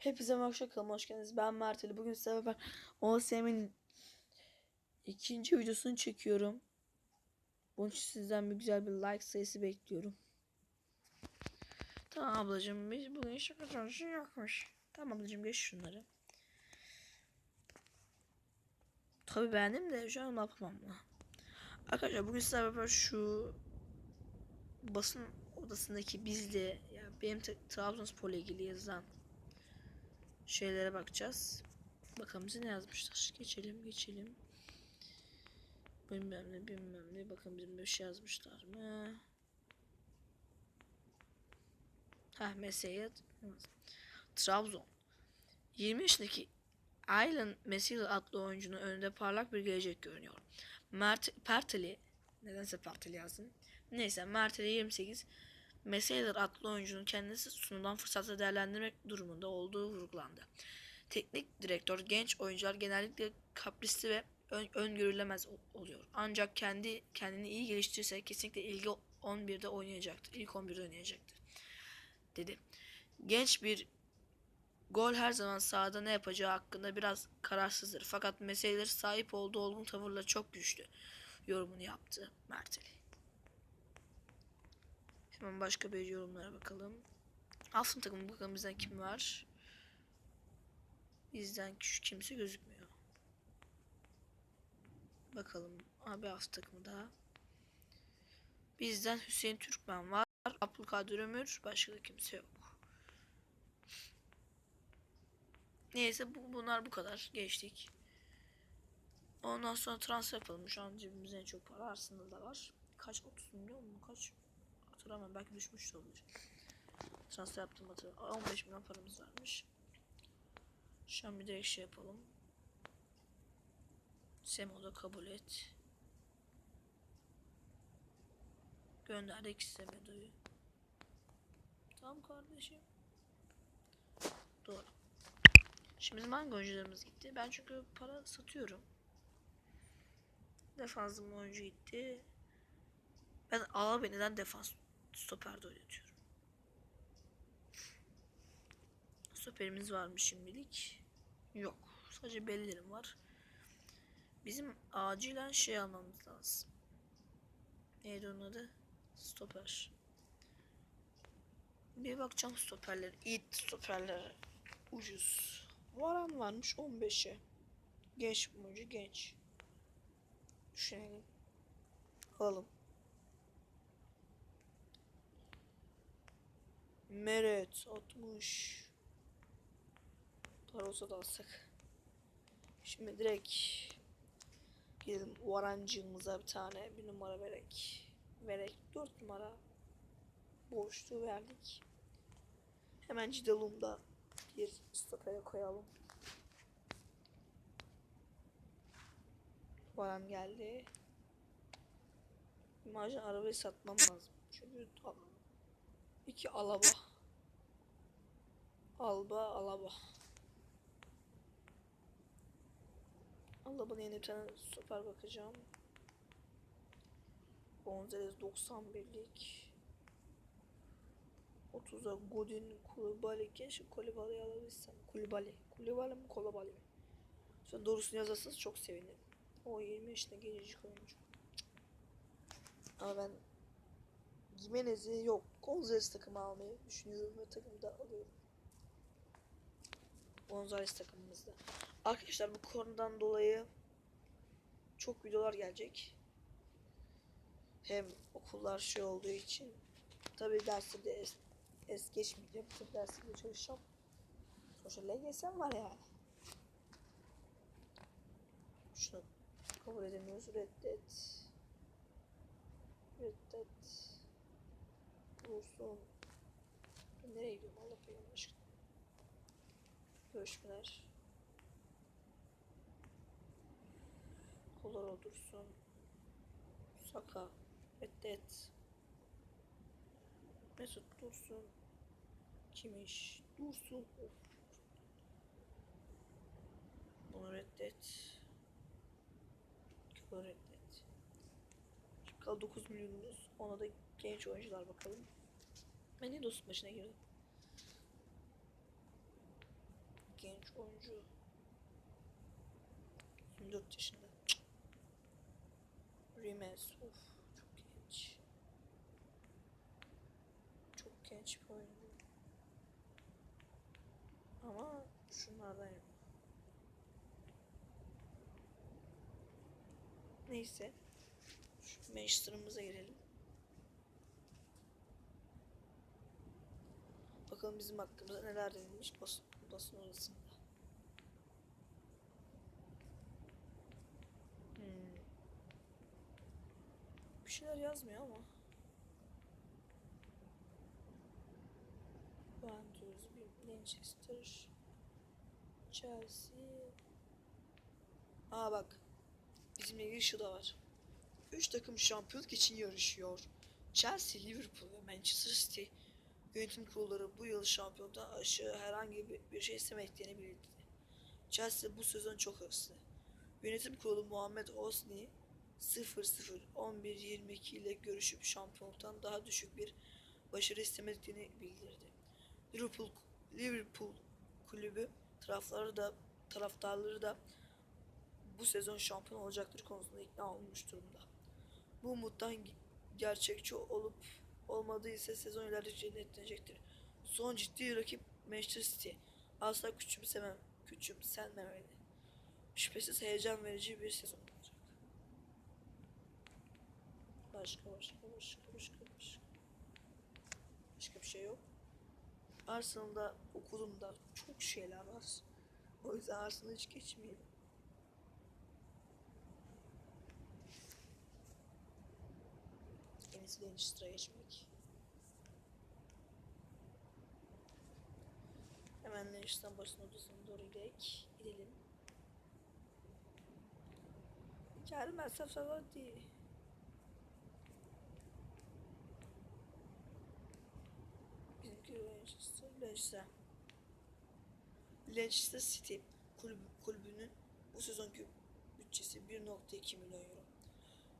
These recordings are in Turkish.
Hepinize merhaba kanalıma hoş geldiniz. Ben Mert Ali. Bugün size beraber OSM'in ikinci videosunu çekiyorum. Bunun için sizden bir güzel bir like sayısı bekliyorum. Tamam ablacığım biz bugün şaka çalışı yokmuş. Tamam ablacığım geç şunları. Tabi beğendim de şu an yapamam mı? Arkadaşlar bugün sizlerle beraber şu basın odasındaki bizle yani benim Tra- Trabzonspor'la ilgili yazılan şeylere bakacağız. Bakalım bize ne yazmışlar. Geçelim geçelim. Bilmem ne bilmem ne. Bakın bizim bir şey yazmışlar mı? Ha mesleğe Trabzon. 20 yaşındaki Aylan Messi adlı oyuncunun önünde parlak bir gelecek görünüyor. Mert Perteli nedense Perteli yazdım. Neyse Merteli 28 Messeler adlı oyuncunun kendisi sunulan fırsatı değerlendirmek durumunda olduğu vurgulandı. Teknik direktör genç oyuncular genellikle kaprisli ve ön, öngörülemez oluyor. Ancak kendi kendini iyi geliştirirse kesinlikle ilgi 11'de oynayacaktır. İlk 11'de oynayacaktır. Dedi. Genç bir gol her zaman sahada ne yapacağı hakkında biraz kararsızdır. Fakat meseleleri sahip olduğu olgun tavırla çok güçlü. Yorumunu yaptı Merteli. Hemen başka bir yorumlara bakalım. Altın takımı bakalım bizden kim var. Bizden küçük kimse gözükmüyor. Bakalım abi altın takımı da. Bizden Hüseyin Türkmen var. Abdülkadir Ömür. Başka da kimse yok. Neyse bu, bunlar bu kadar. Geçtik. Ondan sonra transfer yapalım. Şu an cebimizde en çok para Arsenal'da var. Kaç 30 milyon mu? Kaç? Hatırlamam. Belki düşmüş de olabilir. Transfer yaptım hatırlamam. 15 milyon paramız varmış. Şu an bir direkt şey yapalım. Semo'da kabul et. Gönderdik Semedo'yu. Tamam kardeşim. Doğru. Şimdi bizim hangi oyuncularımız gitti? Ben çünkü para satıyorum. Defansım oyuncu gitti. Ben A neden defans stoperde oynatıyorum. Stoperimiz var mı şimdilik? Yok. Sadece bellerim var. Bizim acilen şey almamız lazım. Neydi onun adı? Stoper. Bir bakacağım stoperler. İyi stoperlere. Ucuz. Varan varmış 15'e. Genç oyuncu genç. Düşünelim. Alalım. Meret 60. Para olsa da alsak. Şimdi direkt gidelim Varancığımıza bir tane bir numara verek. Verek 4 numara boşluğu verdik. Hemen Cidalum'da bir stopere koyalım. Varan geldi. İmajın arabayı satmam lazım. Çünkü al- iki alaba. Alba alaba. Alaba'nın yeni bir tane stoper bakacağım. Gonzalez 91'lik. 30'a Godin Kulübali. Keşke Kulübali'yi alabilsem. Kulübali. Kulübali mi Kulübali mi? Şöyle doğrusunu yazarsanız çok sevinirim. O 20 yaşında gencecik oyuncu. Ama ben Jimenez'i yok. Gonzalez takımı almayı düşünüyorum ve takımı da alıyorum. Gonzalez takımımızda. Arkadaşlar bu konudan dolayı çok videolar gelecek. Hem okullar şey olduğu için tabi derste de es, es geçmeyeceğim. Tabi derste de çalışacağım. Sonuçta LGS'm var yani. Şunu kabul edemiyoruz. Reddet. Dursun. Ben Nereye gidiyorum Allah belanı aşkına. Görüşmeler. Kollar dursun. Saka. Reddet. Mesut Dursun. Kimiş. Dursun. Of. Bunu reddet. Bunu reddet. Şimdi kaldı 9 milyonumuz. Ona da genç oyuncular bakalım. Ben niye dostum başına girdim? genç oyuncu. 24 yaşında. Rimes. Of çok genç. Çok genç bir oyuncu. Ama şunlardan yok. Neyse. Şu Manchester'ımıza girelim. Bakalım bizim hakkımızda neler denilmiş basın, basın odasında. Hmm. Bir şeyler yazmıyor ama. Juventus, Manchester, Chelsea. Aa bak. Bizimle ilgili şu da var. Üç takım şampiyonluk için yarışıyor. Chelsea, Liverpool ve Manchester City yönetim kurulları bu yıl şampiyonluktan aşağı herhangi bir, şey istemeklerini bildirdi. Chelsea bu sezon çok hırslı. Yönetim kurulu Muhammed Hosni 0-0-11-22 ile görüşüp şampiyonluktan daha düşük bir başarı istemediklerini bildirdi. Liverpool, Liverpool kulübü tarafları da taraftarları da bu sezon şampiyon olacaktır konusunda ikna olmuş durumda. Bu umuttan ge- gerçekçi olup olmadığı ise sezon ilerledikçe netlenecektir. Son ciddi rakip Manchester City. Asla küçümsemem, küçümsenmemeli. Şüphesiz heyecan verici bir sezon olacak. Başka başka başka başka başka. Başka bir şey yok. Arsenal'da okulumda çok şeyler var. O yüzden Arsenal'ı hiç geçmeyelim. Geçmek. Hemen Lancaster'dan basın odasına doğru gidelim. gidelim. Hikârı mesafe var değil. Bizimki Manchester, Leicester. Leicester City kulübü, kulübünün bu sezonki bütçesi 1.2 milyon euro.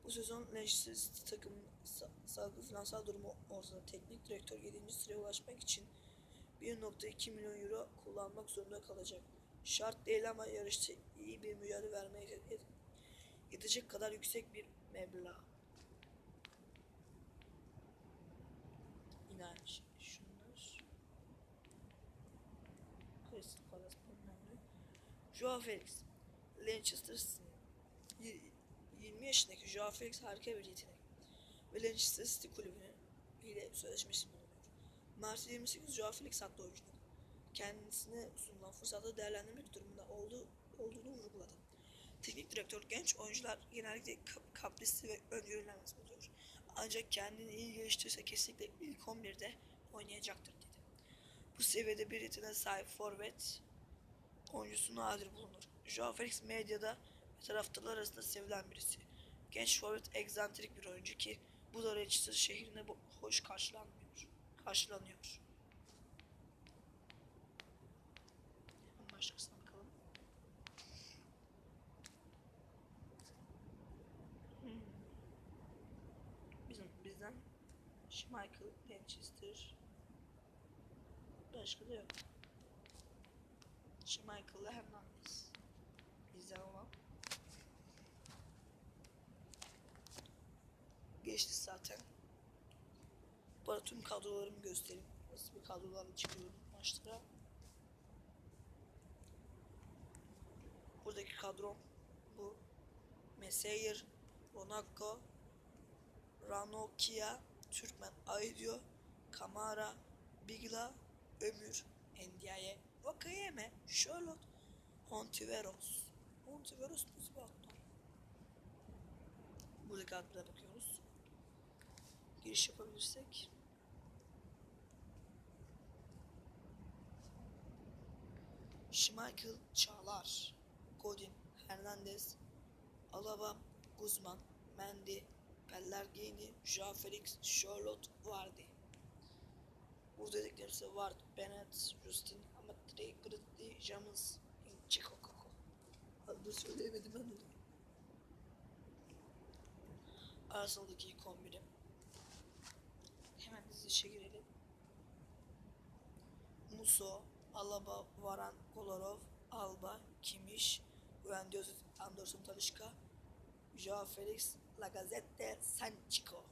Bu sezon Leicester City takımının sa- sağlıklı finansal durumu ortada. Teknik direktör 7. sıraya ulaşmak için 1.2 milyon euro kullanmak zorunda kalacak. Şart değil ama yarışta iyi bir mücadele vermeye yet- yetecek kadar yüksek bir meblağ. İnanç. Şunlar. Crystal Palace. Joao Felix. Y- 20 yaşındaki Joao Felix harika bir yetenek. Ve Manchester City kulübünün ile sözleşmesi bulunuyor. Mart 28 Joao Felix adlı oyuncunun kendisine sunulan fırsatı değerlendirmek durumunda olduğu, olduğunu vurguladı. Teknik direktör genç oyuncular genellikle kap- kaprisli ve öngörülemez buluyor. Ancak kendini iyi geliştirirse kesinlikle ilk 11'de oynayacaktır dedi. Bu seviyede bir yeteneğe sahip forvet oyuncusu nadir bulunur. Joao Felix medyada taraftarlar arasında sevilen birisi. Genç forvet egzantrik bir oyuncu ki bu da Manchester şehrine hoş karşılanmıyor. Karşılanıyor. Başkasına bakalım. Hmm. Bizim bizden Schmeichel, Manchester başka da yok. Schmeichel'la Hernandez. Bizden olan. Geçti zaten. Bu arada tüm kadrolarımı göstereyim. Nasıl bir kadrolarla çıkıyorum maçlara. Buradaki kadrom bu. Meseyer, Ronaldo, Ranokia, Türkmen Aydio, Kamara, Bigla, Ömür, Endiaye, Vakayeme, Charlotte, Ontiveros. Ontiveros atlar? Buradaki adlara bakıyoruz. Giriş yapabilirsek. Schmeichel, Çağlar, Godin, Hernandez, Alaba, Guzman, Mendy, Pellegrini, Joao Felix, Charlotte, Vardy. Burada dediklerim ise Ward, Bennett, Justin, Amatri, Gridley, James, Çikokoko. Adını söyleyemedim ben onu. Arsenal'daki ilk 11'im. Hemen dizilişe girelim. Muso, Alaba, Varan, Kolarov, Alba, Kimiş, Grandioso, Anderson Talişka, Joao Felix, Lacazette, Sanchico.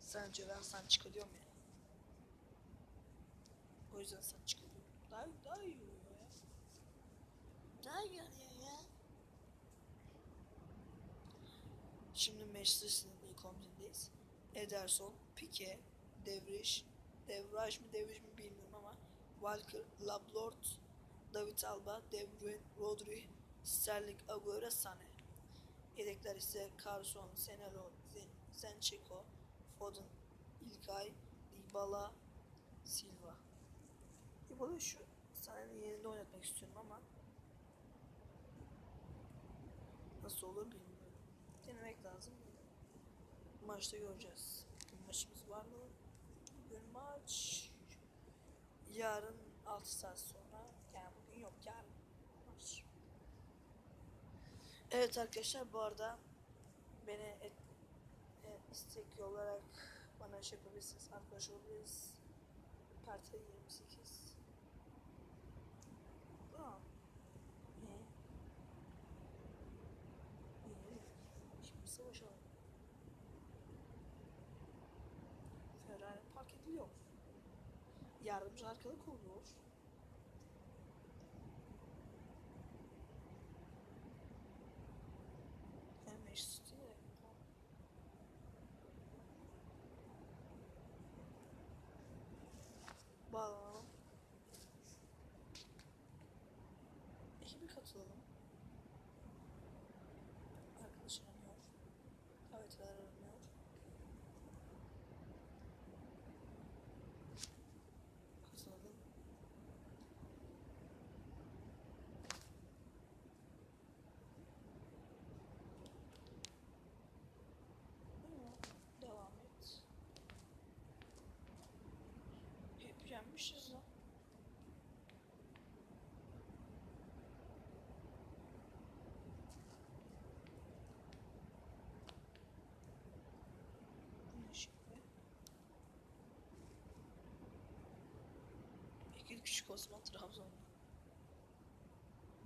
Sancho ben Sanchico diyorum ya. O yüzden Sanchico diyorum. Daha, daha iyi oluyor ya. Daha iyi oluyor ya. Şimdi Manchester City'nin ilk 11'indeyiz. Ederson, Pique, Devriş, Devraj mı Devriş mi bilmiyorum ama Walker, Laporte, David Alba, De Bruyne, Rodri, Sterling, Agüero, Sane. Yedekler ise Carson, Senelo, Zen- Zencheko, Foden, İlkay, Dybala, Silva. Dybala'yı şu Sane'nin yerinde oynatmak istiyorum ama nasıl olur bilmiyorum. Denemek lazım. Maçta göreceğiz. Bugün maçımız var mı? Bugün maç yarın 6 saat sonra yani bugün yok yarın maç. Evet arkadaşlar bu arada beni et, e, istek olarak bana şey yapabilirsiniz. Arkadaş olabiliriz. Parti 28. Tamam. İyi. İyi. Şimdi savaşalım. Ferrari park ediliyor. Yardımcı arkalık oluyor. Bağlanalım. Ekibe katılalım. Arkadaş aranıyor. Davetler aranıyor. Katılalım. Tamam, Devam et. Yenmişiz lan. Küçük Osman Trabzon'da.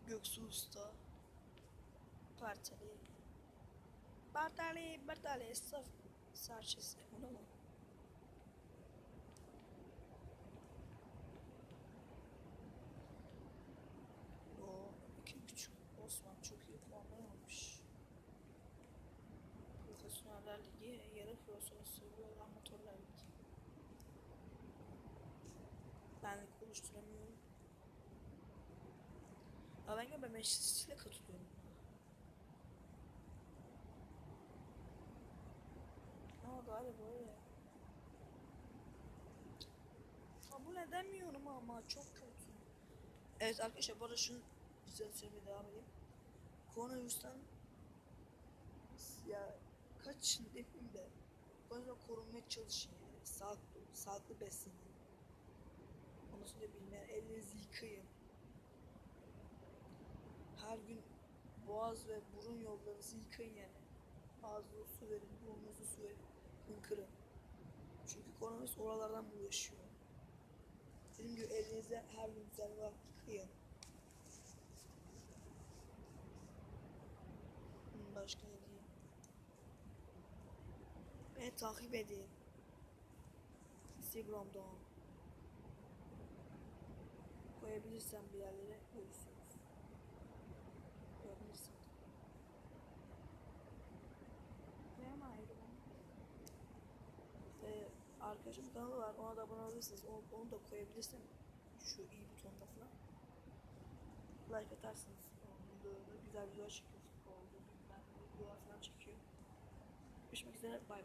Göksu Usta. Partali. Bartali, Bartali, Saf. Sarçesi. Bu ne lan? O iki küçük Osman çok iyi puanlar almış. Profesyoneller Ligi, yarı profesyonel seviye amatörler ligi. Ben de oluşturamıyorum. Ama ben galiba Manchester City'yle katılıyorum. Ama galiba öyle. Kabul edemiyorum ama çok kötü. Evet arkadaşlar bu arada şunu güzel söylemeye devam edeyim. Koronavirüsten ya kaçın demeyeyim de bana korunmaya çalışın yani. Sağlıklı, sağlıklı beslenin. Onu sonra bilmeyen ellerinizi yıkayın. Her gün boğaz ve burun yollarınızı yıkayın yani. Ağzınıza su verin, burnunuza su verin. Hınkırın. Çünkü koronavirüs oralardan bulaşıyor. Dediğim gibi elinizi her gün düzenli olarak yıkayın. Başka ne diyeyim? Beni takip edin. Instagram'dan. Koyabilirsem bir yerlere görürsünüz. Koyabilirsem. Koyamayırım. Ee, arkadaşım kanalı var. Ona da abone olabilirsiniz. Onu, onu da koyabilirsem şu iyi butonda falan. Like atarsınız. Güzel videolar çekiyor. Futbolda, bilmem videolar falan çekiyor. Görüşmek üzere. Bay bay.